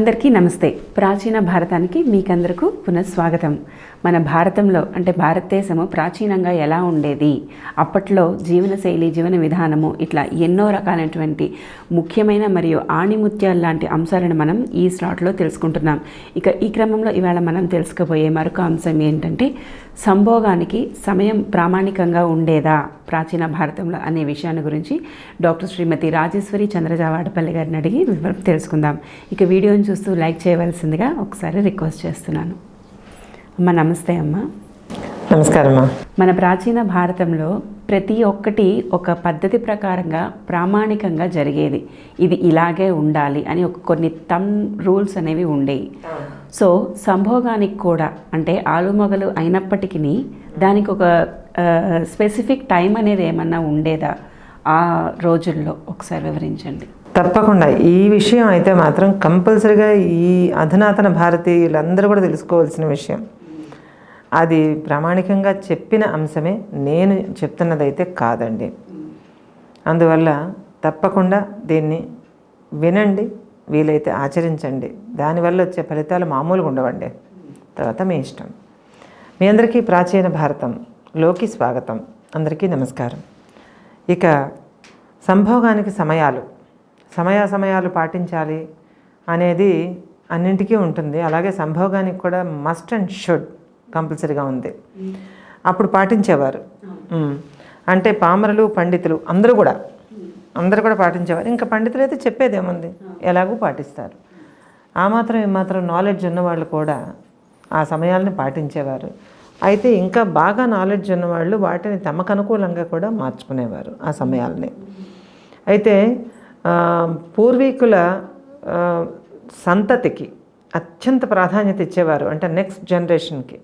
అందరికీ నమస్తే. ప్రాచీన భారతానికి మీకందరకు పునఃస్వాగతం. మన భారతంలో అంటే భారతదేశము ప్రాచీనంగా ఎలా ఉండేది? అప్పట్లో జీవనశైలి జీవన విధానము ఇట్లా ఎన్నో రకాలైనటువంటి ముఖ్యమైన మరియు ఆణిముత్యాలు లాంటి అంశాలను మనం ఈ స్లాట్లో తెలుసుకుంటున్నాం. ఇక ఈ క్రమంలో ఇవాళ మనం తెలుసుకోబోయే మరొక అంశం ఏంటంటే సంభోగానికి సమయం ప్రామాణికంగా ఉండేదా? ప్రాచీన భారతంలో అనే విషయాన్ని గురించి డాక్టర్ శ్రీమతి రాజేశ్వరి చంద్రజావాడపల్లి గారిని అడిగి వివరం తెలుసుకుందాం. ఇక వీడియోని చూస్తూ లైక్ చేయవలసిందిగా ఒకసారి రిక్వెస్ట్ చేస్తున్నాను. అమ్మ నమస్తే అమ్మ. నమస్కారమ్మా మన ప్రాచీన భారతంలో ప్రతి ఒక్కటి ఒక పద్ధతి ప్రకారంగా ప్రామాణికంగా జరిగేది. ఇది ఇలాగే ఉండాలి అని ఒక కొన్ని తమ్ రూల్స్ అనేవి ఉండేవి సో సంభోగానికి కూడా అంటే ఆలుమొగలు అయినప్పటికీ దానికి ఒక స్పెసిఫిక్ టైం అనేది ఏమన్నా ఉండేదా? ఆ రోజుల్లో ఒకసారి వివరించండి. తప్పకుండా. ఈ విషయం అయితే మాత్రం కంపల్సరిగా ఈ అధునాతన భారతీయులందరూ కూడా తెలుసుకోవాల్సిన విషయం. అది ప్రామాణికంగా చెప్పిన అంశమే నేను చెప్తున్నదైతే కాదండి. అందువల్ల తప్పకుండా దీన్ని వినండి వీలైతే ఆచరించండి. దానివల్ల వచ్చే ఫలితాలు మామూలుగా ఉండవండి. తర్వాత మీ ఇష్టం. మీ అందరికీ ప్రాచీన భారతంలోకి స్వాగతం. అందరికీ నమస్కారం. ఇక సంభోగానికి సమయాలు. సమయాలు పాటించాలి అనేది అన్నింటికీ ఉంటుంది. అలాగే సంభోగానికి కూడా మస్ట్ అండ్ షుడ్ కంపల్సరీగా ఉంది. అప్పుడు పాటించేవారు. అంటే పామరులు పండితులు అందరూ కూడా అందరూ కూడా పాటించేవారు. ఇంకా పండితులు అయితే చెప్పేది ఏముంది ఎలాగూ పాటిస్తారు. ఆ మాత్రం ఏమాత్రం నాలెడ్జ్ ఉన్నవాళ్ళు కూడా ఆ సమయాలను పాటించేవారు. అయితే ఇంకా బాగా నాలెడ్జ్ ఉన్నవాళ్ళు వాటిని తమకు అనుకూలంగా కూడా మార్చుకునేవారు ఆ సమయాల్ని. అయితే పూర్వీకుల సంతతికి అత్యంత ప్రాధాన్యత ఇచ్చేవారు అంటే నెక్స్ట్ జనరేషన్కి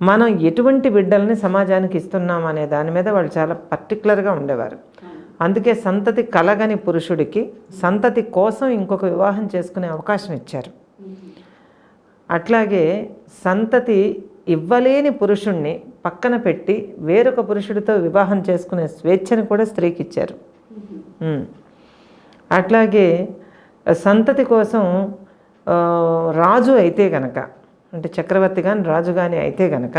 మనం ఎటువంటి బిడ్డల్ని సమాజానికి ఇస్తున్నాం అనే దాని మీద వాళ్ళు చాలా పర్టికులర్గా ఉండేవారు. అందుకే సంతతి కలగని పురుషుడికి సంతతి కోసం ఇంకొక వివాహం చేసుకునే అవకాశం ఇచ్చారు. అట్లాగే సంతతి ఇవ్వలేని పురుషుణ్ణి పక్కన పెట్టి వేరొక పురుషుడితో వివాహం చేసుకునే స్వేచ్ఛను కూడా స్త్రీకి ఇచ్చారు. అట్లాగే సంతతి కోసం రాజు అయితే గనక అంటే చక్రవర్తి కానీ రాజు కానీ అయితే గనక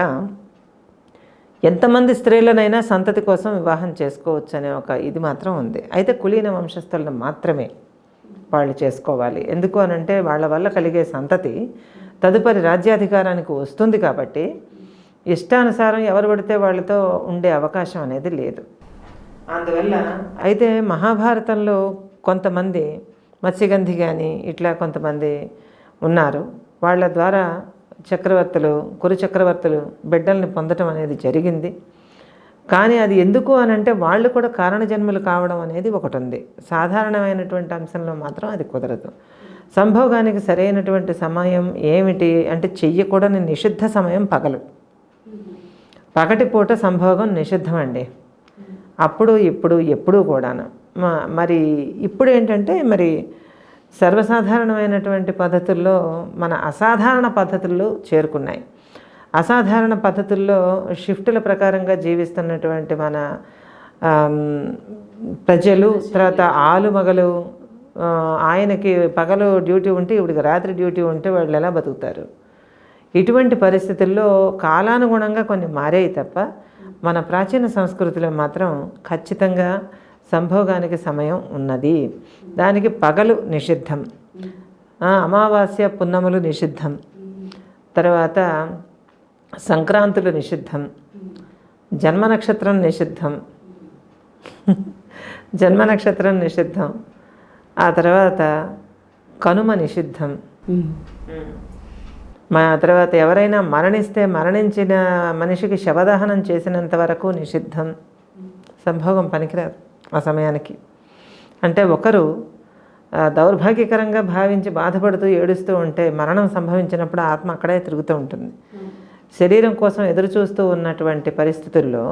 ఎంతమంది స్త్రీలనైనా సంతతి కోసం వివాహం చేసుకోవచ్చు అనే ఒక ఇది మాత్రం ఉంది. అయితే కులీన వంశస్థులను మాత్రమే వాళ్ళు చేసుకోవాలి. ఎందుకు అనంటే వాళ్ళ వల్ల కలిగే సంతతి తదుపరి రాజ్యాధికారానికి వస్తుంది కాబట్టి ఇష్టానుసారం ఎవరు పడితే వాళ్ళతో ఉండే అవకాశం అనేది లేదు. అందువల్ల అయితే మహాభారతంలో కొంతమంది మత్స్యగంధి కానీ ఇట్లా కొంతమంది ఉన్నారు. వాళ్ళ ద్వారా చక్రవర్తులు కురు చక్రవర్తులు బిడ్డల్ని పొందటం అనేది జరిగింది. కానీ అది ఎందుకు అని అంటే వాళ్ళు కూడా కారణజన్మలు కావడం అనేది ఒకటి ఉంది సాధారణమైనటువంటి అంశంలో మాత్రం అది కుదరదు. సంభోగానికి సరైనటువంటి సమయం ఏమిటి అంటే చెయ్యకూడని నిషిద్ధ సమయం పగలు. పగటిపూట సంభోగం నిషిద్ధం అండి అప్పుడు ఇప్పుడు ఎప్పుడూ కూడాను. మరి ఇప్పుడు ఏంటంటే మరి సర్వసాధారణమైనటువంటి పద్ధతుల్లో మన అసాధారణ పద్ధతుల్లో చేరుకున్నాయి. అసాధారణ పద్ధతుల్లో షిఫ్టుల ప్రకారంగా జీవిస్తున్నటువంటి మన ప్రజలు తర్వాత ఆలుమగలు ఆయనకి పగలు డ్యూటీ ఉంటే ఇవిడికి రాత్రి డ్యూటీ ఉంటే వాళ్ళు ఎలా బతుకుతారు? ఇటువంటి పరిస్థితుల్లో కాలానుగుణంగా కొన్ని మారాయి తప్ప మన ప్రాచీన సంస్కృతిలో మాత్రం ఖచ్చితంగా సంభోగానికి సమయం ఉన్నది. దానికి పగలు నిషిద్ధం. అమావాస్య పున్నములు నిషిద్ధం. తర్వాత సంక్రాంతులు నిషిద్ధం. జన్మ నక్షత్రం నిషిద్ధం. జన్మ నక్షత్రం నిషిద్ధం. ఆ తర్వాత కనుమ నిషిద్ధం. మా తర్వాత ఎవరైనా మరణిస్తే మరణించిన మనిషికి శవదహనం చేసినంత వరకు నిషిద్ధం. సంభోగం పనికిరాదు. ఆ సమయానికి. అంటే ఒకరు దౌర్భాగ్యకరంగా భావించి బాధపడుతూ ఏడుస్తూ ఉంటే మరణం సంభవించినప్పుడు ఆత్మ అక్కడే తిరుగుతూ ఉంటుంది. శరీరం కోసం ఎదురు చూస్తూ ఉన్నటువంటి పరిస్థితుల్లో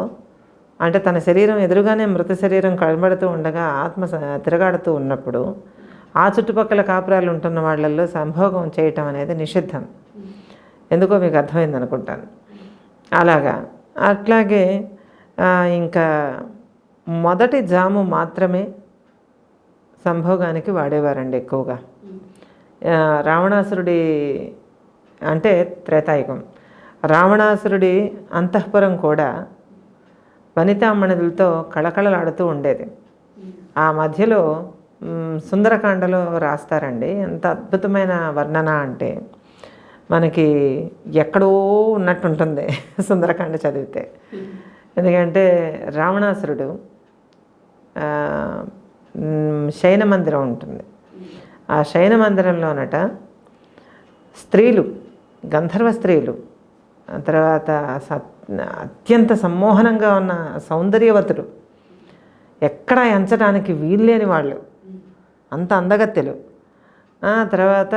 అంటే తన శరీరం ఎదురుగానే మృత శరీరం కనబడుతూ ఉండగా ఆత్మ తిరగాడుతూ ఉన్నప్పుడు ఆ చుట్టుపక్కల కాపురాలు ఉంటున్న వాళ్ళల్లో సంభోగం చేయటం అనేది నిషిద్ధం. ఎందుకో మీకు అర్థమైంది అనుకుంటాను అలాగా. అట్లాగే ఇంకా మొదటి జాము మాత్రమే సంభోగానికి వాడేవారండి ఎక్కువగా. రావణాసురుడి అంటే త్రేతాయుగం. రావణాసురుడి అంతఃపురం కూడా వనితామణులతో కళకళలాడుతూ ఉండేది. ఆ మధ్యలో సుందరకాండలో రాస్తారండి. ఎంత అద్భుతమైన వర్ణన అంటే మనకి ఎక్కడో ఉన్నట్టు ఉంటుంది సుందరకాండ చదివితే. ఎందుకంటే రావణాసురుడు శయన మందిరం ఉంటుంది. ఆ శయన మందిరంలోనట స్త్రీలు గంధర్వ స్త్రీలు తర్వాత అత్యంత సమ్మోహనంగా ఉన్న సౌందర్యవతులు ఎక్కడా ఎంచడానికి వీల్లేని వాళ్ళు అంత అందగత్తెలు. తర్వాత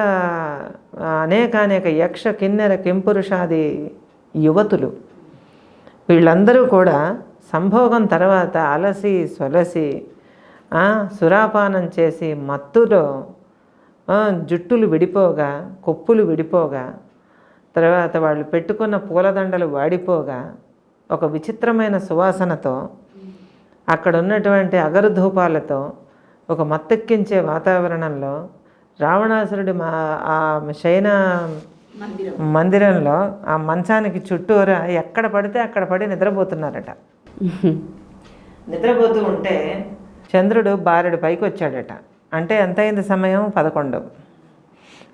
అనేకానేక అనేక అనేక యక్ష కిన్నెర కెంపురుషాది యువతులు. వీళ్ళందరూ కూడా సంభోగం తర్వాత అలసి సొలసి సురాపానం చేసి మత్తులో జుట్టులు విడిపోగా కొప్పులు విడిపోగా తర్వాత వాళ్ళు పెట్టుకున్న పూలదండలు వాడిపోగా ఒక విచిత్రమైన సువాసనతో అక్కడ ఉన్నటువంటి అగరుధూపాలతో ఒక మత్తెక్కించే వాతావరణంలో రావణాసురుడి మా ఆ శయన మందిరంలో ఆ మంచానికి చుట్టూరా ఎక్కడ పడితే అక్కడ పడి నిద్రపోతున్నారట. నిద్రపోతూ ఉంటే చంద్రుడు బారెడు పైకి వచ్చాడట. అంటే ఎంత అయింది సమయం? పదకొండు.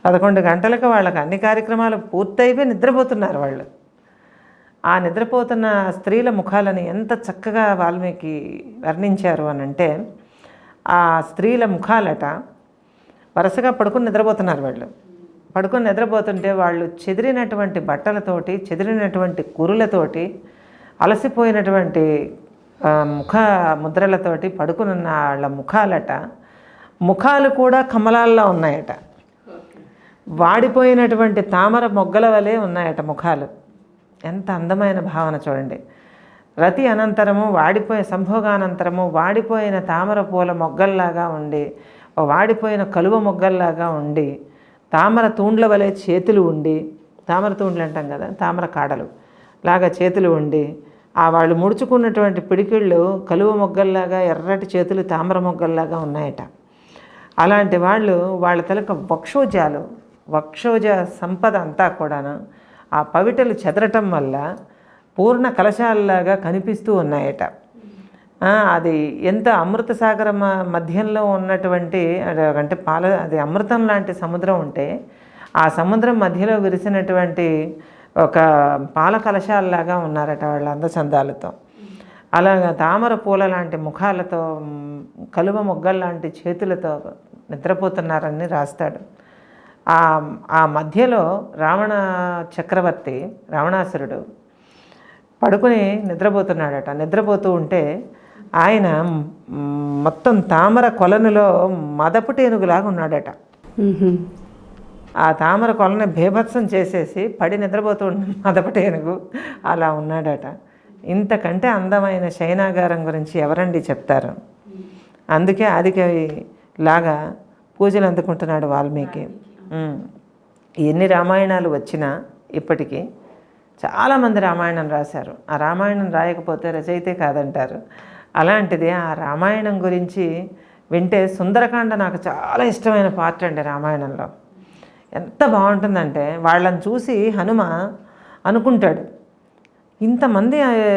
పదకొండు గంటలకు వాళ్ళకి అన్ని కార్యక్రమాలు పూర్తయిపోయి నిద్రపోతున్నారు వాళ్ళు. ఆ నిద్రపోతున్న స్త్రీల ముఖాలని ఎంత చక్కగా వాల్మీకి వర్ణించారు అని అంటే ఆ స్త్రీల ముఖాలట వరుసగా పడుకుని నిద్రపోతున్నారు వాళ్ళు. పడుకుని నిద్రపోతుంటే వాళ్ళు చెదిరినటువంటి బట్టలతోటి చెదిరినటువంటి కురులతోటి అలసిపోయినటువంటి ముఖ ముద్రలతోటి పడుకునున్న వాళ్ళ ముఖాలట ముఖాలు కూడా కమలాల్లో ఉన్నాయట. వాడిపోయినటువంటి తామర మొగ్గల వలె ఉన్నాయట ముఖాలు. ఎంత అందమైన భావన చూడండి. రతి అనంతరము వాడిపోయే సంభోగానంతరము వాడిపోయిన తామర పూల మొగ్గల్లాగా ఉండి వాడిపోయిన కలువ మొగ్గల్లాగా ఉండి తామర తూండ్ల వలె చేతులు ఉండి తామర తూండ్లు అంటాం కదా తామర కాడలు లాగా చేతులు ఉండి ఆ వాళ్ళు ముడుచుకున్నటువంటి పిడికిళ్ళు కలువ మొగ్గల్లాగా ఎర్రటి చేతులు తామర మొగ్గల్లాగా ఉన్నాయట. అలాంటి వాళ్ళు వాళ్ళ తలక వక్షోజాలు వక్షోజ సంపద అంతా కూడాను ఆ పవిటలు చెదరటం వల్ల పూర్ణ కలశాలలాగా కనిపిస్తూ ఉన్నాయట. అది ఎంత అమృత సాగర మధ్యంలో ఉన్నటువంటి అంటే పాల అది అమృతం లాంటి సముద్రం ఉంటే ఆ సముద్రం మధ్యలో విరిసినటువంటి ఒక పాల కలశాలలాగా ఉన్నారట వాళ్ళ అందచందాలతో అలాగా తామర పూల లాంటి ముఖాలతో కలువ మొగ్గల లాంటి చేతులతో నిద్రపోతున్నారని రాస్తాడు. ఆ ఆ మధ్యలో రావణ చక్రవర్తి రావణాసురుడు పడుకుని నిద్రపోతున్నాడట. నిద్రపోతూ ఉంటే ఆయన మొత్తం తామర కొలనులో మదపు టేనుగులాగా ఉన్నాడట ఆ తామర కొలని భీభత్సం చేసేసి పడి నిద్రపోతూ మదపటేనుగు అలా ఉన్నాడట. ఇంతకంటే అందమైన శయనాగారం గురించి ఎవరండి చెప్తారు? అందుకే ఆదికవి లాగా పూజలు అందుకుంటున్నాడు వాల్మీకి. ఎన్ని రామాయణాలు వచ్చినా ఇప్పటికీ చాలామంది రామాయణం రాశారు. ఆ రామాయణం రాయకపోతే రచయితే కాదంటారు. అలాంటిది ఆ రామాయణం గురించి వింటే సుందరకాండ నాకు చాలా ఇష్టమైన పార్ట్ అండి రామాయణంలో. ఎంత బాగుంటుందంటే వాళ్ళని చూసి హనుమ అనుకుంటాడు. ఇంతమంది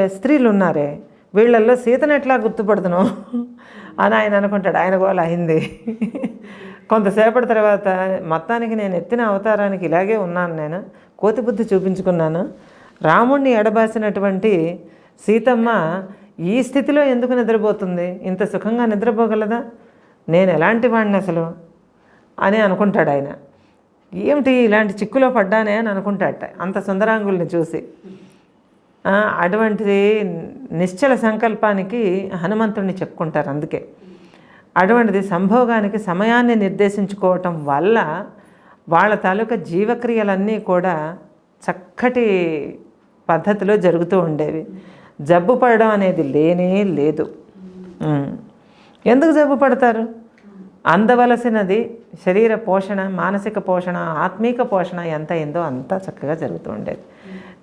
స్త్రీలు ఉన్నారే వీళ్ళల్లో సీతను ఎట్లా గుర్తుపడుతున్నావు అని ఆయన అనుకుంటాడు. ఆయన గోల అయింది. కొంతసేపటి తర్వాత మొత్తానికి నేను ఎత్తిన అవతారానికి ఇలాగే ఉన్నాను నేను. కోతి బుద్ధి చూపించుకున్నాను. రాముణ్ణి ఎడబాసినటువంటి సీతమ్మ ఈ స్థితిలో ఎందుకు నిద్రపోతుంది? ఇంత సుఖంగా నిద్రపోగలదా? నేను ఎలాంటి వాడిని అసలు? అని అనుకుంటాడు ఆయన. ఏమిటి ఇలాంటి చిక్కులో పడ్డానే అని అనుకుంటాట. అంత సుందరాంగుల్ని చూసి. అటువంటిది నిశ్చల సంకల్పానికి హనుమంతుడిని చెప్పుకుంటారు అందుకే. అటువంటిది సంభోగానికి సమయాన్ని నిర్దేశించుకోవటం వల్ల వాళ్ళ తాలూకా జీవక్రియలన్నీ కూడా చక్కటి పద్ధతిలో జరుగుతూ ఉండేవి. జబ్బు పడడం అనేది లేనే లేదు. ఎందుకు జబ్బు పడతారు? అందవలసినది శరీర పోషణ మానసిక పోషణ ఆత్మీక పోషణ ఎంత అయిందో అంతా చక్కగా జరుగుతూ ఉండేది.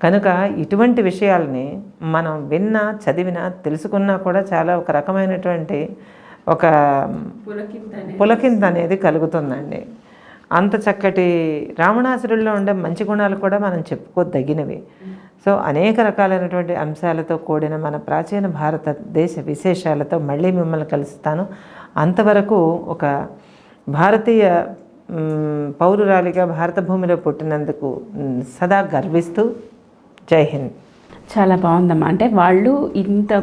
కనుక ఇటువంటి విషయాల్ని మనం విన్నా చదివినా తెలుసుకున్నా కూడా చాలా ఒక రకమైనటువంటి ఒక పులకింత అనేది. కలుగుతుందండి. అంత చక్కటి రావణాసురుల్లో ఉండే మంచి గుణాలు కూడా మనం చెప్పుకోదగినవి. సో అనేక రకాలైనటువంటి అంశాలతో కూడిన మన ప్రాచీన భారతదేశ విశేషాలతో మళ్ళీ మిమ్మల్ని కలుస్తాను. అంతవరకు ఒక భారతీయ పౌరురాలిగా భారత భూమిలో పుట్టినందుకు సదా గర్విస్తూ జై హింద్. చాలా బాగుందమ్మా. అంటే వాళ్ళు ఇంత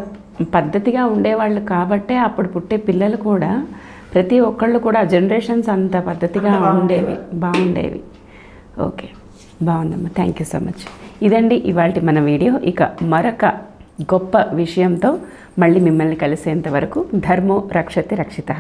పద్ధతిగా ఉండేవాళ్ళు కాబట్టే అప్పుడు పుట్టే పిల్లలు కూడా ప్రతి ఒక్కళ్ళు కూడా జనరేషన్స్ అంత పద్ధతిగా ఉండేవి. బాగుండేవి. ఓకే. బాగుందమ్మా. Thank you so much. ఇదండి ఇవాళ మన వీడియో. ఇక మరొక గొప్ప విషయంతో మళ్ళీ మిమ్మల్ని కలిసేంత వరకు ధర్మో రక్షతి రక్షిత.